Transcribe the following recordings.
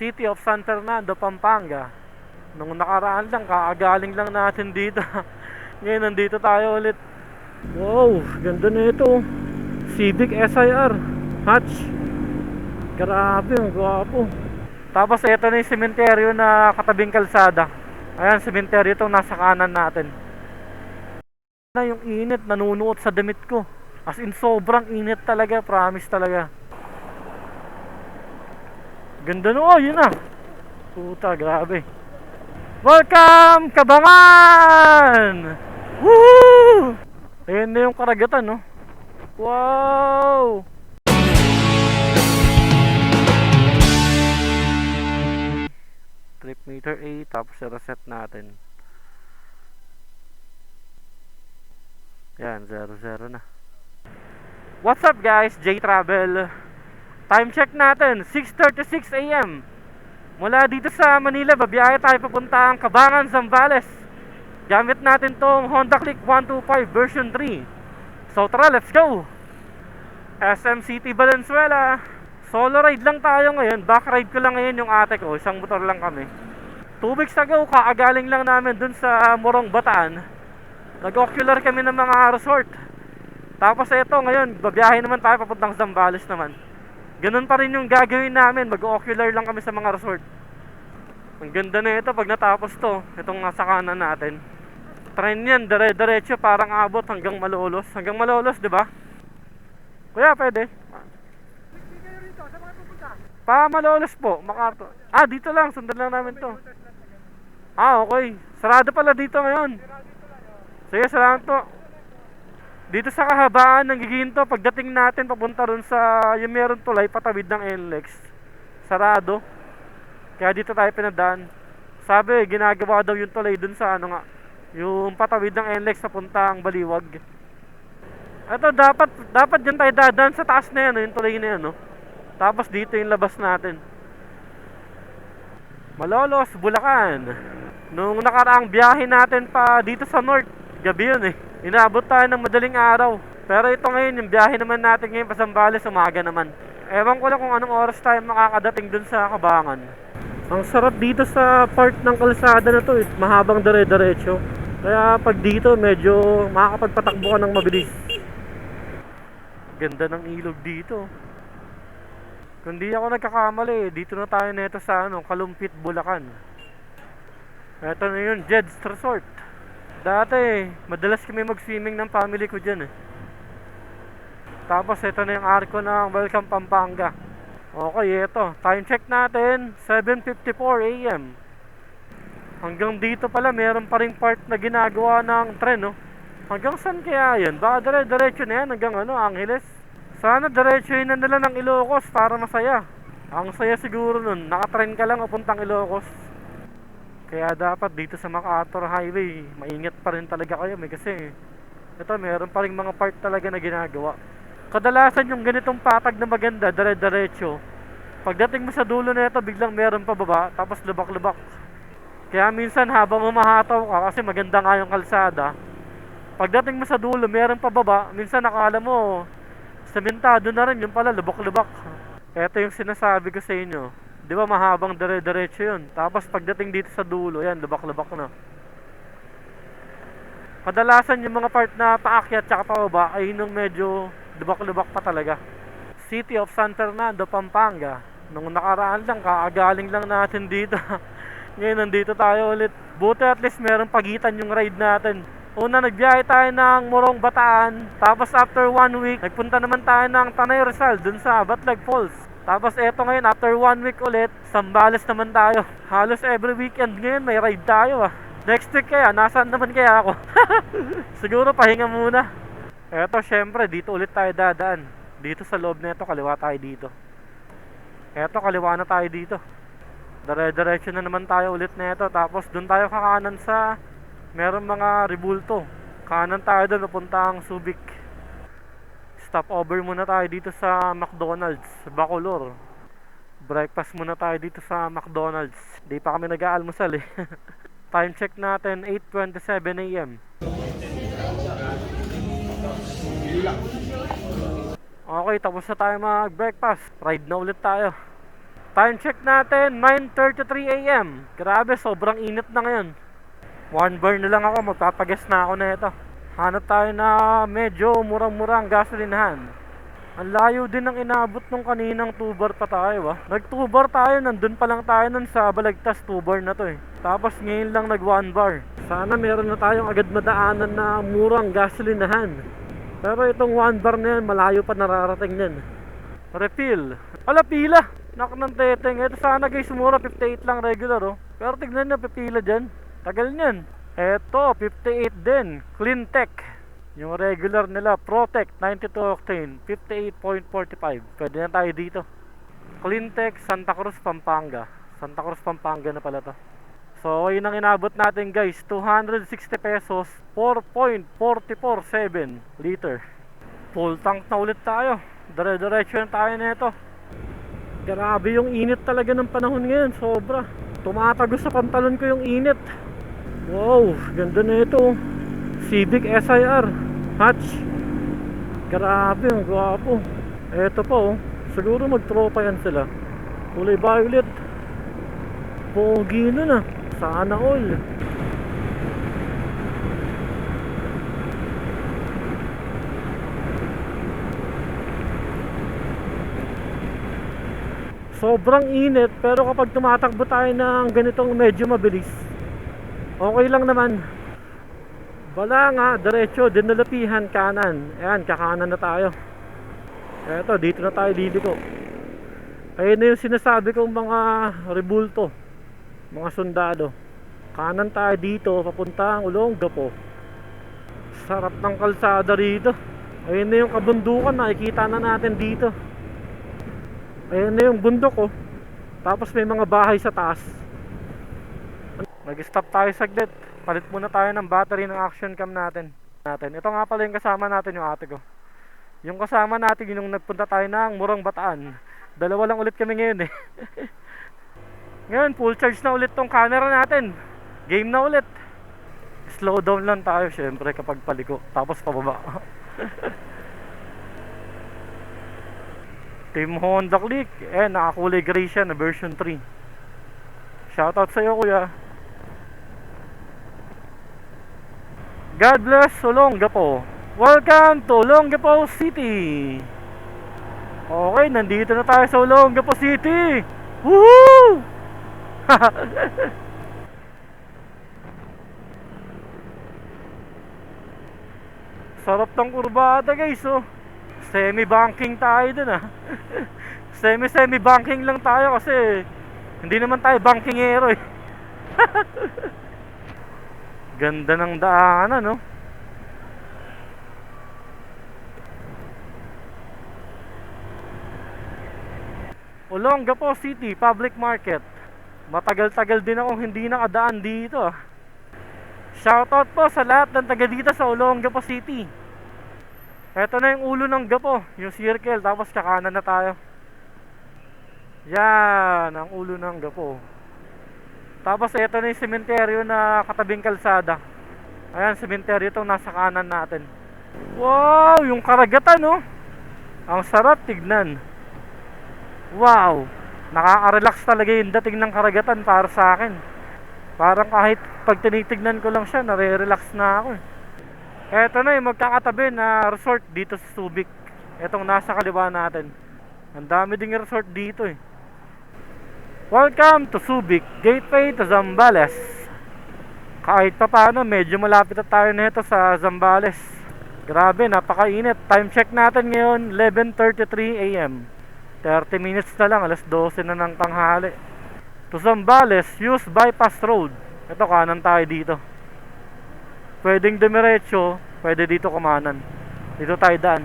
City of San Fernando, Pampanga. Nung nakaraan lang, kakagaling lang natin dito. Ngayon, nandito tayo ulit. Wow, ganda na ito. Civic SIR. Hatch. Grabe, ang gwapo. Tapos, ito na yung sementeryo na katabing kalsada. Ayan, sementeryo itong nasa kanan natin. Na yung init, nanunuot sa damit ko. As in, sobrang init talaga, promise talaga. Ganda no, oh, yun na. Puta, grabe. Welcome, Kabangan! Woo! Ayan na yung karagatan, no? Wow! Trip meter A, tapos reset natin. Yan, 0-0 na. What's up guys? J Travel. Time check natin, 6.36 a.m. Mula dito sa Manila, babiyahe tayo papuntang Cabangan, Zambales. Gamit natin tong Honda Click 125 version 3. So tara, let's go! SM City, Valenzuela. Solo ride lang tayo ngayon. Back ride ko lang ngayon yung ate ko. Isang motor lang kami. Two weeks ago, kaagaling lang namin dun sa Morong Bataan. Nag-ocular kami ng mga resort. Tapos ito ngayon, babiyahe naman tayo papuntang Zambales naman. Ganun pa rin yung gagawin namin, mag-ocular lang kami sa mga resort. Ang ganda na ito pag natapos to, itong nasa kanan natin. Train yan, dire-diretso parang abot hanggang Malolos. Hanggang Malolos, di ba? Kuya, pwede. Pa Malolos po, Makarto. Ah, dito lang, sundan lang namin to. Ah, okay. Sarado pala dito ngayon. Sige, salamat po. Dito sa kahabaan ng giginto, pagdating natin papunta ron sa yung meron tulay patawid ng NLEX. Sarado. Kaya dito tayo pinadaan. Sabi, ginagawa daw yung tulay dun sa ano nga, yung patawid ng NLEX papuntang Baliwag. Ito dapat dapat dyan tayo dadaan sa taas na yan, yung tulay na yan, no. Tapos dito yung labas natin. Malolos, Bulacan. Nung nakaraang biyahe natin pa dito sa north, gabi yun eh. Inabot tayo ng madaling araw. Pero ito ngayon, yung biyahe naman natin ngayon pa Zambales, umaga naman. Ewan ko lang kung anong oras tayo makakadating dun sa Kabangan. Ang sarap dito sa part ng kalsada na to, eh. mahabang dire-diretso. Kaya pag dito, medyo makakapagpatakbo ka ng mabilis. Ganda ng ilog dito. Kung di ako nagkakamali, dito na tayo neto sa ano, Kalumpit, Bulacan. Ito na yun, Jed's Resort. Dati, madalas kami mag-swimming ng family ko dyan eh. Tapos ito na yung arko ng Welcome Pampanga. Okay, ito. Time check natin, 7.54 a.m. Hanggang dito pala, meron pa rin part na ginagawa ng tren, no? Hanggang saan kaya yan? Baka dire-diretso na yan hanggang ano, Angeles? Sana diretso na nila ng Ilocos para masaya. Ang saya siguro nun, nakatrain ka lang papuntang Ilocos. Kaya dapat dito sa MacArthur Highway, maingat pa rin talaga kayo may kasi ito meron pa rin mga part talaga na ginagawa. Kadalasan yung ganitong patag na maganda, dire-diretso. Pagdating mo sa dulo na ito, biglang meron pa baba, tapos lubak-lubak. Kaya minsan habang umahataw ka kasi maganda nga yung kalsada, pagdating mo sa dulo, meron pa baba, minsan nakala mo, sementado na rin, yung pala lubak-lubak. Ito yung sinasabi ko sa inyo. Di ba mahabang dire-diretso yun. Tapos pagdating dito sa dulo, yan, lubak-lubak na. Kadalasan yung mga part na paakyat tsaka pababa ay nung medyo lubak-lubak pa talaga. City of San Fernando, Pampanga. Nung nakaraan lang, kaagaling lang natin dito. Ngayon nandito tayo ulit. Buti at least meron pagitan yung ride natin. Una nagbiyahe tayo ng Morong Bataan. Tapos after one week, nagpunta naman tayo ng Tanay Rizal dun sa Batlag Falls. Tapos eto ngayon, after one week ulit, Sambales naman tayo. Halos every weekend ngayon may ride tayo ah. Next week kaya, nasaan naman kaya ako? Siguro pahinga muna. Eto syempre, dito ulit tayo dadaan. Dito sa loob nito, kaliwa tayo dito. Eto, kaliwa na tayo dito. Dire-diretso na naman tayo ulit nito. Tapos dun tayo kakanan sa meron mga rebulto. Kanan tayo doon, papuntang Subic. Stop over muna tayo dito sa McDonald's, Bacolor. Breakfast muna tayo dito sa McDonald's. Di pa kami nag-aalmusal eh. Time check natin 8:27 AM. Okay, tapos na tayo mag-breakfast. Ride na ulit tayo. Time check natin, 9.33 a.m. Grabe, sobrang init na ngayon. One bar na lang ako, magpapagas na ako na ito. Hanap tayo na medyo murang-murang gasolinahan. Ang layo din ng inabot nung kaninang 2 bar pa tayo ah. Nag 2 bar tayo, nandun pa lang tayo nun sa Balagtas 2 bar na to eh. Tapos ngayon lang nag 1 bar. Sana meron na tayong agad madaanan na murang gasolinahan. Pero itong 1 bar na yan, malayo pa nararating nun. Refill. Ala, pila. Nak ng teteng. Ito sana guys, mura 58 lang regular oh. Pero tignan nyo, pipila dyan. Tagal nyan. Eto, 58 din. Clean Tech. Yung regular nila, Protect 92 octane, 58.45. Pwede na tayo dito. Clean Tech, Santa Cruz, Pampanga. Santa Cruz, Pampanga na pala to. So, yun ang inabot natin guys. 260 pesos, 4.447 liter. Full tank na ulit tayo. Dire-diretso na tayo nito. Grabe yung init talaga ng panahon ngayon. Sobra. Tumatagos sa pantalon ko yung init. Wow, ganda na ito. Civic SIR Hatch. Grabe, ang gwapo. Eto po, oh. siguro magtropa yan sila. Kulay violet. Pogi nun ah. Sana all. Sobrang init pero kapag tumatakbo tayo ng ganitong medyo mabilis okay lang naman. Wala nga, diretso, dinalapihan kanan. Ayan, kakanan na tayo. Eto, dito na tayo liliko ayun na yung sinasabi kong mga rebulto mga sundalo. Kanan tayo dito, papuntang Olongapo sarap ng kalsada rito. Ayun na yung kabundukan, nakikita na natin dito. Ayan na yung bundok oh. Tapos may mga bahay sa taas. Nag-stop tayo saglit. Palit muna tayo ng battery ng action cam natin. natin. Ito nga pala yung kasama natin yung ate ko. Yung kasama natin yung nagpunta tayo ng Murang Bataan. Dalawa lang ulit kami ngayon eh. ngayon full charge na ulit tong camera natin. Game na ulit. Slow down lang tayo syempre kapag paliko. Tapos pababa. Team Honda Click. Eh, nakakulay gray siya na version 3. Shoutout sa iyo, kuya. God bless Olongapo. Welcome to Olongapo City. Okay, nandito na tayo sa Olongapo City. Woohoo! Sarap ng kurbada guys oh semi-banking tayo dun ah. Semi-semi-banking lang tayo kasi hindi naman tayo bankingero eh. Ganda ng daanan no. Olongapo City Public Market. Matagal-tagal din akong hindi nakadaan dito. Shoutout po sa lahat ng taga dito sa Olongapo City. Ito na yung ulo ng gapo, yung circle, tapos kakanan na tayo. Yan, ang ulo ng gapo. Tapos ito na yung sementeryo na katabing kalsada. Ayan, sementeryo itong nasa kanan natin. Wow, yung karagatan, no? Ang sarap tignan. Wow, nakaka-relax talaga yung dating ng karagatan para sa akin. Parang kahit pag tinitignan ko lang siya, nare-relax na ako eh. Eto na yung magkakatabi na resort dito sa Subic. Etong nasa kaliwa natin. Ang dami ding resort dito eh. Welcome to Subic, gateway to Zambales. Kahit pa paano, medyo malapit na tayo nito sa Zambales. Grabe, napakainit. Time check natin ngayon, 11.33 a.m. 30 minutes na lang, alas 12 na ng tanghali. To Zambales, use bypass road. Ito, kanan tayo dito pwedeng dumiretso, pwede dito kumanan. Dito tayo daan.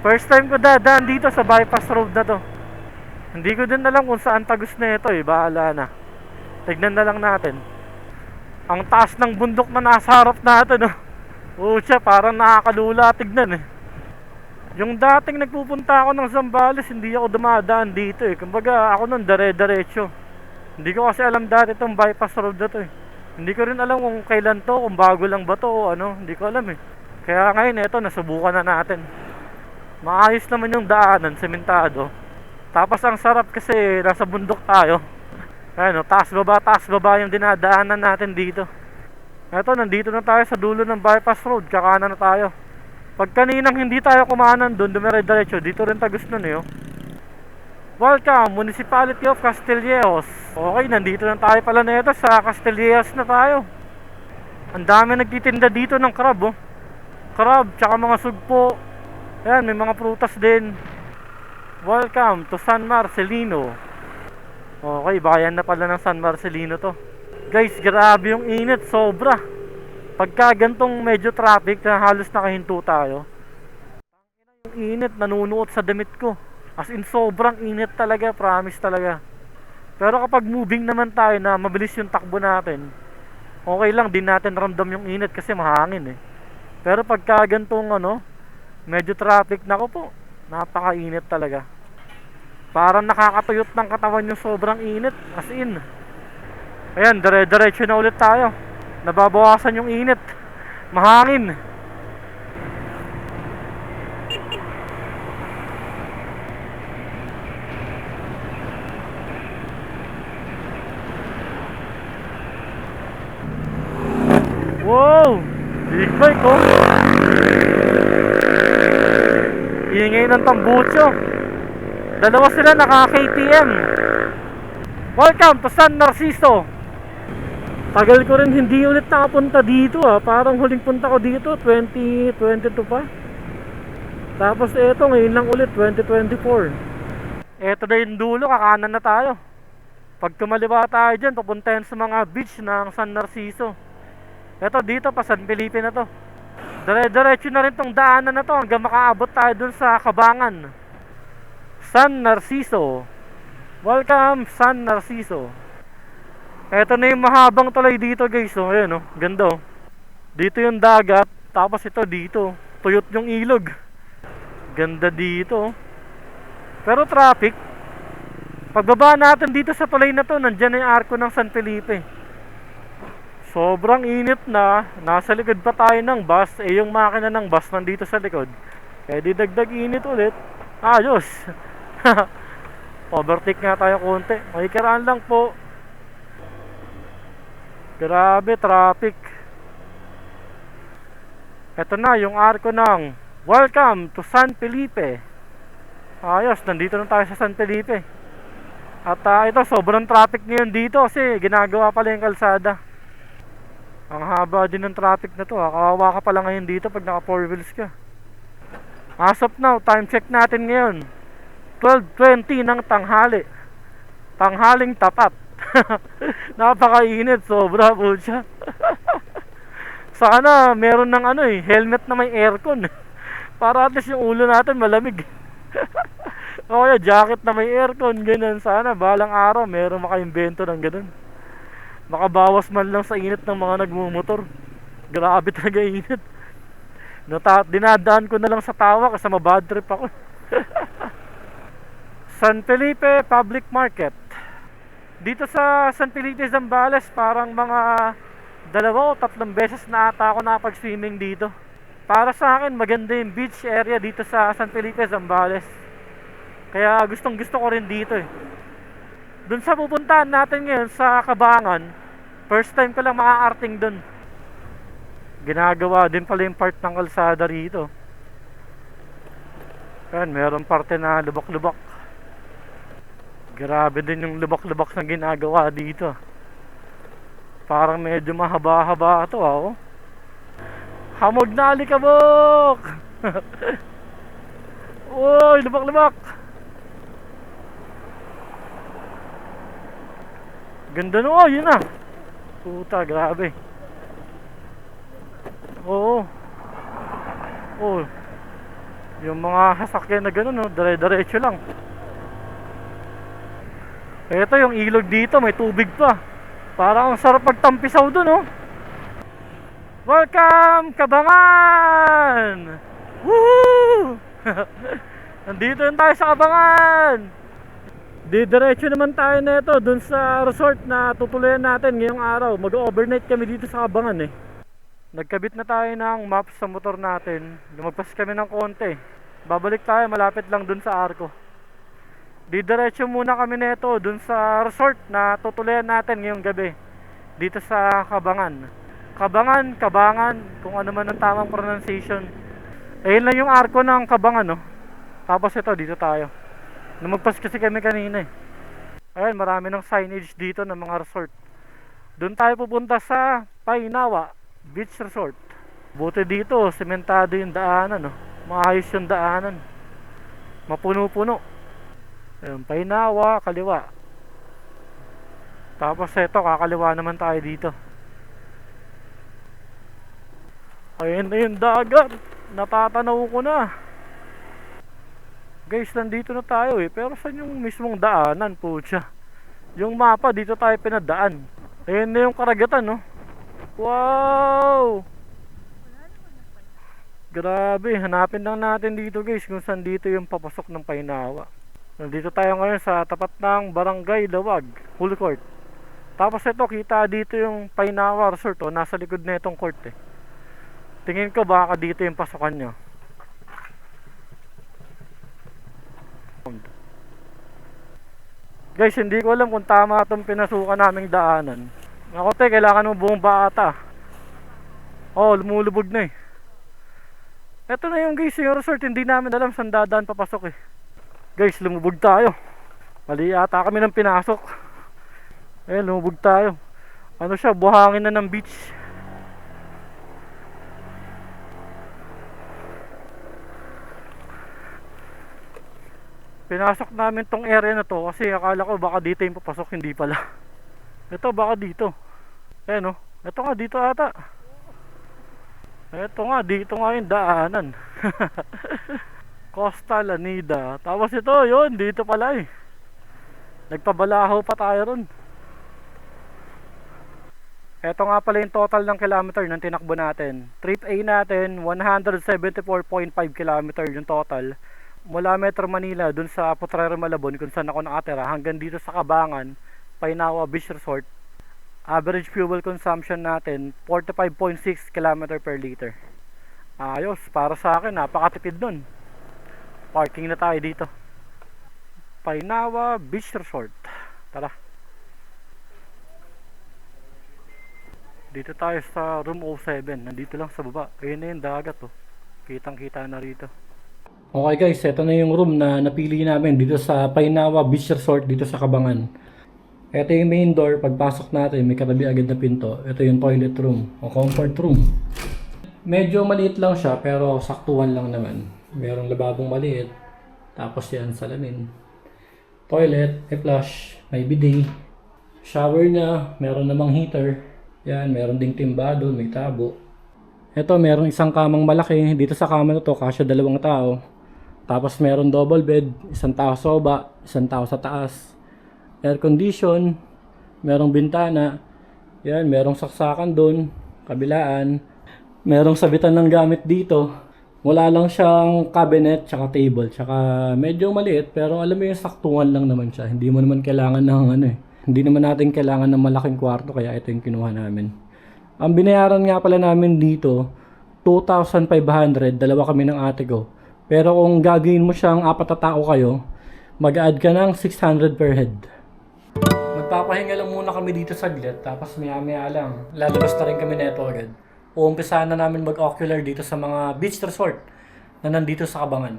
First time ko dadaan dito sa bypass road na to. Hindi ko din alam kung saan tagos na ito eh, bahala na. Tignan na lang natin. Ang taas ng bundok na nasa harap natin oh. Pucha, parang nakakalula tignan eh. Yung dating nagpupunta ako ng Zambales, hindi ako dumadaan dito eh. Kumbaga, ako nun dare-derecho. Hindi ko kasi alam dati itong bypass road na to eh. Hindi ko rin alam kung kailan to, kung bago lang ba to o ano, hindi ko alam eh. Kaya ngayon ito, nasubukan na natin. Maayos naman yung daanan, sementado. Tapos ang sarap kasi nasa bundok tayo. Ayan o, taas baba, taas baba yung dinadaanan natin dito. Eto, nandito na tayo sa dulo ng bypass road. Kakanan na tayo. Pag kaninang hindi tayo kumanan doon, dumire-diretso. Dito rin tagos nun eh. Oh. Welcome, Municipality of Castilleos. Okay, nandito na tayo pala na ito sa Castilleos na tayo. Ang dami nagtitinda dito ng crab oh. Crab, tsaka mga sugpo. Ayan, may mga prutas din. Welcome to San Marcelino. Okay, bayan na pala ng San Marcelino to. Guys, grabe yung init, sobra. Pagka gantong medyo traffic na halos nakahinto tayo. Yung init, nanunuot sa damit ko. As in, sobrang init talaga, promise talaga. Pero kapag moving naman tayo na mabilis yung takbo natin, okay lang, din natin ramdam yung init kasi mahangin eh. Pero pagka gantong ano, medyo traffic, nako po, napakainit talaga. Parang nakakatuyot ng katawan yung sobrang init, as in. Ayan, dire-diretso na ulit tayo. Nababawasan yung init. Mahangin. Wow! Big bike oh! Ng tambucho. Dalawa sila naka KTM. Welcome to San Narciso. Tagal ko rin hindi ulit nakapunta dito ah. Parang huling punta ko dito 2022 pa. Tapos eto ngayon lang ulit 2024. Eto na yung dulo, kakanan na tayo. Pag kumaliwa tayo dyan, papuntahan sa mga beach ng San Narciso. Eto dito pa San Felipe na to. Dire-diretso na rin tong daanan na to hanggang makaabot tayo dun sa Kabangan. San Narciso. Welcome San Narciso. Eto na yung mahabang tulay dito guys. Oh, ayan oh, ganda oh. Dito yung dagat, tapos ito dito. Tuyot yung ilog. Ganda dito. oh. Pero traffic. Pagbaba natin dito sa tulay na to, nandyan na yung arko ng San Felipe. Sobrang init na. Nasa likod pa tayo ng bus. Eh yung makina ng bus nandito sa likod. Kaya di dagdag init ulit. Ayos. Overtake nga tayo konti. May karaan lang po. Grabe traffic. Ito na yung arko ng Welcome to San Felipe. Ayos, nandito na tayo sa San Felipe. At ah, ito, sobrang traffic ngayon dito kasi ginagawa pala yung kalsada. Ang haba din ng traffic na to. Ha. Kawawa ka pala ngayon dito pag naka 4 wheels ka. As of now, time check natin ngayon. 12.20 ng tanghali. Tanghaling tapat. Napakainit, sobra po siya. Sana meron ng ano eh, helmet na may aircon. Para at least yung ulo natin malamig. o kaya jacket na may aircon, ganun. Sana balang araw meron makaimbento ng ganun. Makabawas man lang sa init ng mga nagmumotor. Grabe talaga init. Nata dinadaan ko na lang sa tawa kasi mabad trip ako. San Felipe Public Market. Dito sa San Felipe Zambales, parang mga dalawa o tatlong beses na ata ako nakapag-swimming dito. Para sa akin, maganda yung beach area dito sa San Felipe Zambales. Kaya gustong gusto ko rin dito eh. Doon sa pupuntahan natin ngayon sa Kabangan, first time ko lang makaarting doon. Ginagawa din pala yung part ng kalsada rito. Ayan, meron parte na lubak-lubak. Grabe din yung lubak-lubak na ginagawa dito. Parang medyo mahaba-haba ito ah. Oh. Hamog na alikabok! Uy, lubak-lubak! Ganda no, oh, yun na. Puta, grabe. Oo. Oh. Yung mga sasakyan na gano'n, no, dire-diretso lang. Ito yung ilog dito, may tubig pa. Parang ang sarap magtampisaw dun, no? Welcome, Kabangan! Woohoo! Nandito na tayo sa Kabangan! Didiretso naman tayo na ito dun sa resort na tutuloyan natin ngayong araw. Mag-overnight kami dito sa Kabangan eh. Nagkabit na tayo ng map sa motor natin. Lumagpas kami ng konti. Babalik tayo malapit lang dun sa arko. Didiretso muna kami nito dun sa resort na tutuloyan natin ngayong gabi. Dito sa Kabangan. Kabangan, Kabangan, kung ano man ang tamang pronunciation. Ayun lang yung arko ng Kabangan, no? Tapos ito, dito tayo. Lumagpas kasi kami kanina eh. Ayun, marami ng signage dito ng mga resort. Doon tayo pupunta sa Painawa Beach Resort. Buti dito, sementado yung daanan, no? Maayos yung daanan. Mapuno-puno. Ayun, Painawa, kaliwa. Tapos eto, kakaliwa naman tayo dito. Ayun na yung dagat. Natatanaw ko na. Guys, nandito na tayo eh. Pero saan yung mismong daanan po siya? Yung mapa, dito tayo pinadaan. Ayun na yung karagatan, no? Wow! Grabe, hanapin lang natin dito guys kung saan dito yung papasok ng Painawa. Nandito tayo ngayon sa tapat ng Barangay Lawag, Full Court. Tapos ito, kita dito yung Painawa Resort, oh, nasa likod na itong court eh. Tingin ko baka dito yung pasukan nyo. Guys, hindi ko alam kung tama itong pinasukan naming daanan. Ako te, kailangan mo buong bata. Oh, lumulubog na eh. Ito na yung guys, yung resort, hindi namin alam saan dadaan papasok eh. Guys, lumubog tayo. Mali yata kami ng pinasok. Eh, lumubog tayo. Ano siya, buhangin na ng beach. Pinasok namin tong area na to kasi akala ko baka dito yung papasok, hindi pala. Ito, baka dito. Eh no, ito nga dito ata. Ito nga, dito nga yung daanan. Costa Lanida. Tapos ito, yun, dito pala eh. Nagpabalaho pa tayo ron. Ito nga pala yung total ng kilometer ng tinakbo natin. Trip A natin, 174.5 kilometer yung total. Mula Metro Manila, dun sa Potrero Malabon, kung saan ako nakatira, hanggang dito sa Kabangan, Painawa Beach Resort. Average fuel consumption natin, 45.6 km per liter. Ayos, para sa akin, napakatipid nun. Parking na tayo dito. Painawa Beach Resort. Tara. Dito tayo sa room 07. Nandito lang sa baba. Ayun na yung dagat oh. Kitang kita na rito. Okay guys, ito na yung room na napili namin dito sa Painawa Beach Resort dito sa Kabangan. Ito yung main door. Pagpasok natin, may katabi agad na pinto. Ito yung toilet room o comfort room. Medyo maliit lang siya pero saktuhan lang naman. Merong lababong maliit. Tapos yan salamin. Toilet, may flush, may bidet. Shower niya, meron namang heater. Yan, meron ding timbado, may tabo. Ito, meron isang kamang malaki. Dito sa kama na to, kasya dalawang tao. Tapos meron double bed, isang tao sa baba, isang tao sa taas. Air condition, merong bintana. Yan, merong saksakan doon, kabilaan. Merong sabitan ng gamit dito. Wala lang siyang cabinet, tsaka table, tsaka medyo maliit, pero alam mo yung saktuhan lang naman siya. Hindi mo naman kailangan ng ano eh. Hindi naman natin kailangan ng malaking kwarto, kaya ito yung kinuha namin. Ang binayaran nga pala namin dito, 2,500, dalawa kami ng ate ko. Pero kung gagawin mo siyang apat na tao kayo, mag-add ka ng 600 per head. Magpapahinga lang muna kami dito saglit, tapos maya maya lang, lalabas na rin kami neto agad. Uumpisahan na namin mag-ocular dito sa mga beach resort na nandito sa Kabangan.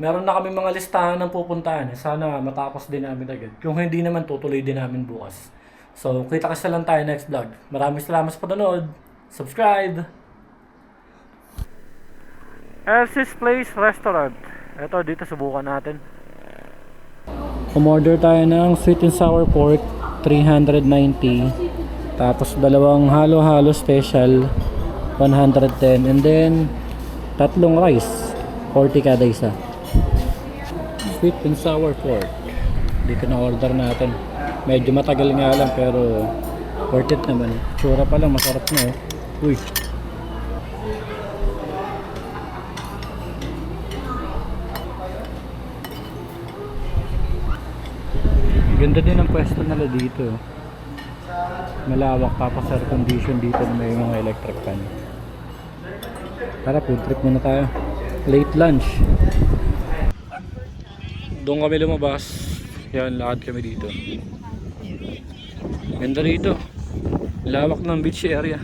Meron na kami mga listahan ng pupuntahan. eh. Sana matapos din namin agad. Kung hindi naman, tutuloy din namin bukas. So, kita kasi lang tayo next vlog. Maraming salamat sa panonood. Subscribe! Elsie's Place Restaurant. Ito, dito subukan natin. Umorder tayo ng sweet and sour pork, 390. Tapos dalawang halo-halo special, 110. And then, tatlong rice, 40 kada isa. Sweet and sour pork. Dito na order natin. Medyo matagal nga lang pero worth it naman. Tsura pa lang, masarap na oh. Uy. Ganda din ang pwesto nila dito. Malawak tapos air condition dito na may mga electric fan. Tara, food trip muna tayo. Late lunch. Doon kami lumabas. Yan, lakad kami dito. Ganda rito. Lawak ng beach area.